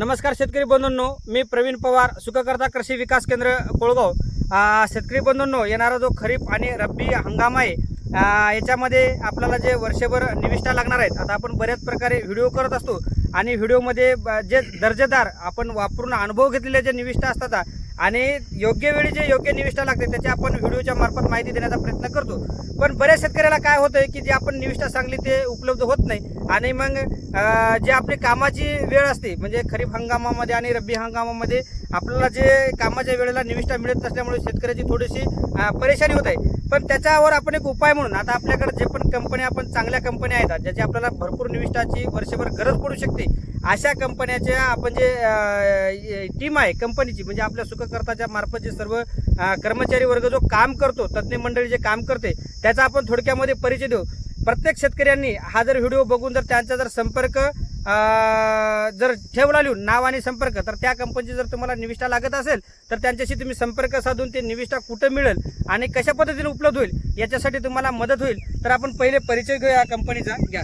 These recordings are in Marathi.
नमस्कार शेतकरी बंधूंनो मी प्रवीण पवार सुखकर्ता कृषी विकास केंद्र कोळगाव. शेतकरी बंधूंनो येणारा जो खरीप आणि रब्बी हंगाम आहे याच्यामध्ये आपल्याला जे वर्षभर निविष्ठा लागणार आहेत आता आपण बऱ्याच प्रकारे व्हिडिओ करत असतो. आणि व्हिडिओमध्ये ब- जे दर्जेदार आपण वापरून अनुभव घेतलेले जे निविष्ठा असतात आणि योग्य वेळी जे योग्य निविष्ठा लागते त्याची आपण व्हिडिओच्या मार्फत माहिती देण्याचा प्रयत्न करतो. पण बऱ्याच शेतकऱ्याला काय होतंय की जे आपण निविष्ठा सांगली ते उपलब्ध होत नाही. आणि मग जे आपली कामाची वेळ असते म्हणजे खरीप हंगामामध्ये आणि रब्बी हंगामामध्ये आपल्याला जे कामाच्या वेळेला निविष्ठा मिळत नसल्यामुळे शेतकऱ्याची थोडीशी परेशानी होत आहे. पण त्याच्यावर आपण एक उपाय म्हणून आता आपल्याकडे जे पण कंपन्या आपण चांगल्या कंपन्या आहेत ज्याची आपल्याला भरपूर निविष्ठाची वर्षभर गरज पडू शकते अशा कंपन्याच्या आपण जे टीम आहे कंपनीची म्हणजे आपल्या सुखकर्ताच्या मार्फत जे सर्व कर्मचारी वर्ग जो काम करतो तज्ज्ञ मंडळी जे काम करते त्याचा आपण थोडक्यामध्ये परिचय देऊ. प्रत्येक शेतकऱ्यांनी हा जर व्हिडिओ बघून जर त्यांचा जर संपर्क जर ठेवला लिहून नाव आणि संपर्क तर त्या कंपनीची जर तुम्हाला निविष्ठा लागत असेल तर त्यांच्याशी तुम्ही संपर्क साधून ते निविष्ठा कुठं मिळेल आणि कशा पद्धतीने उपलब्ध होईल याच्यासाठी तुम्हाला मदत होईल. तर आपण पहिले परिचय घेऊ या कंपनीचा घ्या.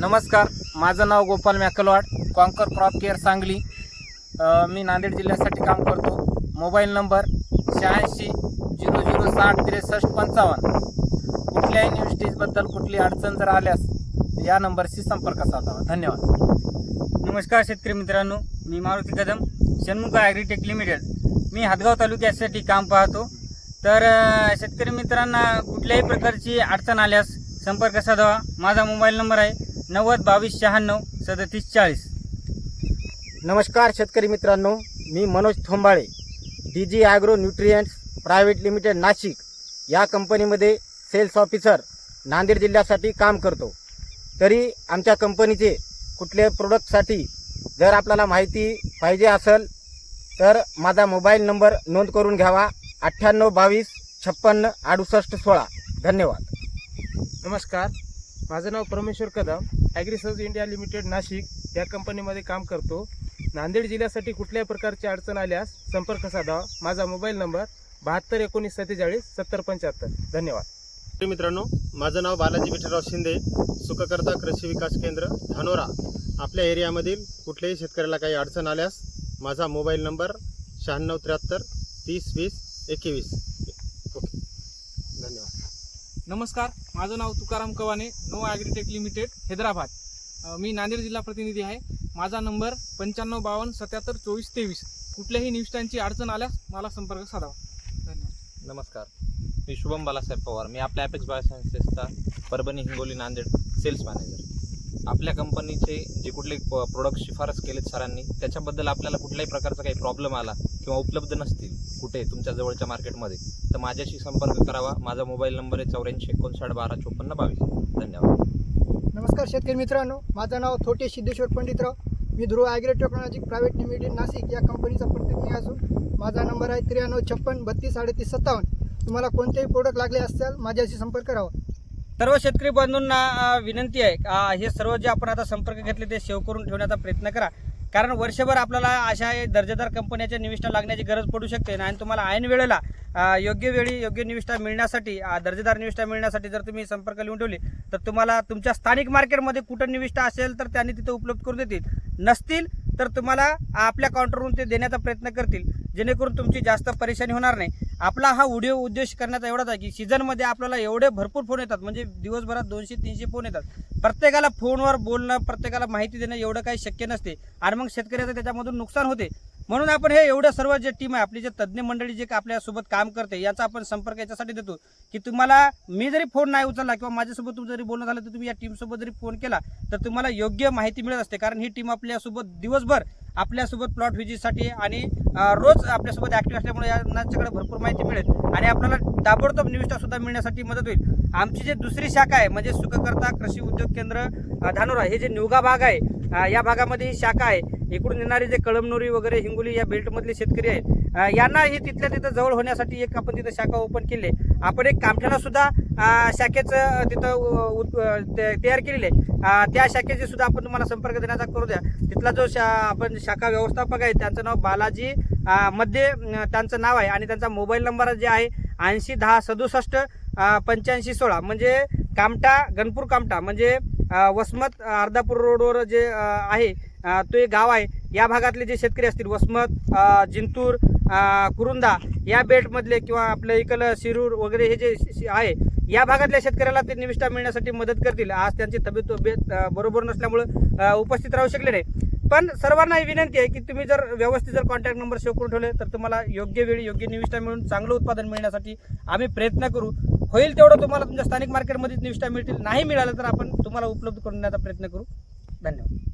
नमस्कार माझं नाव Gopal Makalwad Concor crop care Sangli. मी नांदेड जिल्ह्यासाठी काम करतो. मोबाईल नंबर शहाऐंशी झिरो झिरो साठ त्रेसष्ट पंचावन्न. कुठल्याही न्यूज कुठली अडचण जर आल्यास या नंबरशी संपर्क साधावा. धन्यवाद. नमस्कार शेतकरी मित्रांनो मी मारुती कदम षण्मुख ॲग्रीटेक लिमिटेड मी हातगाव तालुक्यासाठी काम पाहतो. तर शेतकरी मित्रांना कुठल्याही प्रकारची अडचण आल्यास संपर्क साधावा. माझा मोबाईल नंबर आहे नव्वद बावीस शहाण्णव सदतीस चाळीस. नमस्कार शेतकरी मित्रांनो मी Manoj Thombale D G agro nutrients private limited Nashik. या कंपनीमध्ये सेल्स ऑफिसर नांदेड जिल्ह्यासाठी काम करतो. तरी आमच्या कंपनीचे कुठल्याही प्रोडक्टसाठी जर आपल्याला माहिती पाहिजे असेल तर माझा मोबाईल नंबर नोंद करून घ्यावा. अठ्ठ्याण्णव बावीस छप्पन्न अडुसष्ट सोळा. धन्यवाद. नमस्कार. माझं नाव Parmeshwar Kadam. Agrisurge India limited Nashik या कंपनीमध्ये काम करतो. नांदेड जिल्ह्यासाठी कुठल्याही प्रकारची अडचण आल्यास संपर्क साधावा माझा मोबाईल नंबर बहात्तर एकोणीस सत्तेचाळीस सत्तर पंच्याहत्तर. धन्यवाद. मित्रांनो माझं नाव बालाजी विठ्ठलराव शिंदे सुखकर्ता कृषी विकास केंद्र धानोरा. आपल्या एरियामधील कुठल्याही शेतकऱ्याला काही अडचण आल्यास माझा मोबाईल नंबर शहाण्णव त्र्याहत्तर तीस वीस एकवीस. ओके. धन्यवाद. नमस्कार माझं नाव Tukaram Kawane no agritech limited Hyderabad. मी नांदेड जिल्हा प्रतिनिधी आहे. माझा नंबर पंच्याण्णव बावन्न सत्याहत्तर चोवीस तेवीस. कुठल्याही निविष्ठांची अडचण आल्यास मला संपर्क साधावा धन्यवाद. नमस्कार. मी शुभम बालासाहेब पवार. मी आपल्या ॲपेक्स बायोसायन्सेसचा परभणी हिंगोली नांदेड सेल्स मॅनेजर आपल्या कंपनीचे जे कुठले प्रोडक्ट शिफारस केलेत सरांनी त्याच्याबद्दल आपल्याला कुठल्याही प्रकारचा काही प्रॉब्लेम आला किंवा उपलब्ध नसतील कुठे तुमच्या जवळच्या मार्केटमध्ये तर माझ्याशी संपर्क करावा. माझा मोबाईल नंबर आहे चौऱ्याऐंशी एकोणसाठ बारा चोपन्न बावीस. धन्यवाद. नमस्कार शेतकरी मित्रांनो. माझं नाव थोटे सिद्धेश्वर पंडितराव. मी Dhruv agro technology private limited Nashik या कंपनीचा प्रतिनिधी असून माझा नंबर आहे त्र्याण्णव छप्पन बत्तीस अडतीस सत्तावन्न. तुम्हाला कोणतेही प्रोडक्ट लागले असतील माझ्याशी संपर्क करावा सर्व शेतकरी बंधूंना विनंती आहे हे सर्व जे आपण आता संपर्क घेतले ते सेव्ह करून ठेवण्याचा प्रयत्न करा. कारण वर्षभर आपल्याला अशा दर्जेदार कंपन्याच्या निविष्ठा लागण्याची गरज पडू शकते आणि तुम्हाला ऐन वेळेला योग्य वेळी योग्य निविष्ठा मिळण्यासाठी दर्जेदार निविष्ठा मिळण्यासाठी जर तुम्ही संपर्क लिहून ठेवले तर तुम्हाला तुमच्या स्थानिक मार्केटमध्ये कुठं निविष्ठा असेल तर त्यांनी तिथे उपलब्ध करून देतील. नसतील तर तुम्हाला आपल्या काउंटरवरून ते देण्याचा प्रयत्न करतील. जेणेकरून तुमची जास्त परेशानी होणार नाही. आपला हा व्हिडिओ उद्देश करण्याचा एवढाच आहे की सीझनमध्ये आपल्याला एवढे भरपूर फोन येतात. म्हणजे दिवसभरात दोनशे तीनशे फोन येतात. प्रत्येकाला फोनवर बोलणं प्रत्येकाला माहिती देणं एवढं काही शक्य नसते. आणि मग शेतकऱ्याचं त्याच्यामधून नुकसान होते. म्हणून आपण हे एवढं सर्व जे टीम आहे आपली जे तज्ज्ञ मंडळी जे आपल्यासोबत काम करते याचा आपण संपर्क याच्यासाठी देतो की तुम्हाला मी जरी फोन नाही उचलला किंवा माझ्यासोबत तुमचं जरी बोलणं झालं तर तुम्ही या टीमसोबत जरी फोन केला तर तुम्हाला योग्य माहिती मिळत असते. कारण ही टीम आपल्यासोबत दिवसभर आपल्यासोबत प्लॉट व्हिजिटसाठी आणि रोज आपल्यासोबत ॲक्टिव्ह असल्यामुळे यांच्याकडे भरपूर माहिती मिळेल. आणि आपल्याला ताबडतोब निविष्ठासुद्धा मिळण्यासाठी मदत होईल. आमची जे दुसरी शाखा आहे म्हणजे सुखकर्ता कृषी उद्योग केंद्र धानोरा हे जे निवगा भाग आहे या भागामध्ये ही शाखा आहे. इकडून येणारे जे कळमनुरी वगैरे हिंगोली या बेल्टमधले शेतकरी आहेत. यांना ही तिथल्या तिथं जवळ होण्यासाठी एक आपण तिथं शाखा ओपन केली आहे. आपण एक कामठ्याला सुद्धा शाखेचं तिथं तयार केलेले आहे. त्या शाखेचे सुद्धा आपण तुम्हाला संपर्क देण्याचा करू द्या. तिथला जो शा आपण शाखा व्यवस्थापक आहे त्यांचं नाव बालाजी मध्ये त्यांचं नाव आहे आणि त्यांचा मोबाईल नंबर जे आहे ऐंशी दहा सदुसष्ट पंच्याऐंशी सोळा. म्हणजे कामठा गणपूर कामठा म्हणजे वसमत अर्धापूर रोडवर जे आहे तो एक गाव आहे. या भागातले जे शेतकरी असतील वसमत जिंतूर कुरुंदा या बेटमधले किंवा आपलं इकडं शिरूर वगैरे हे जे आहे या भागातल्या शेतकऱ्याला ते निविष्ठा मिळण्यासाठी मदत करतील. आज त्यांची तब्येत तब्येत बरोबर नसल्यामुळं उपस्थित राहू शकले नाही. पण सर्वांना ही विनंती आहे की तुम्ही जर व्यवस्थित जर कॉन्टॅक्ट नंबर सेव्ह करून ठेवले तर तुम्हाला योग्य वेळी योग्य निविष्ठा मिळून चांगलं उत्पादन मिळण्यासाठी आम्ही प्रयत्न करू. होईल तेवढं तुम्हाला तुमच्या स्थानिक मार्केटमध्येच निविष्ठा मिळतील. नाही मिळालं तर आपण तुम्हाला उपलब्ध करून देण्याचा प्रयत्न करू. धन्यवाद.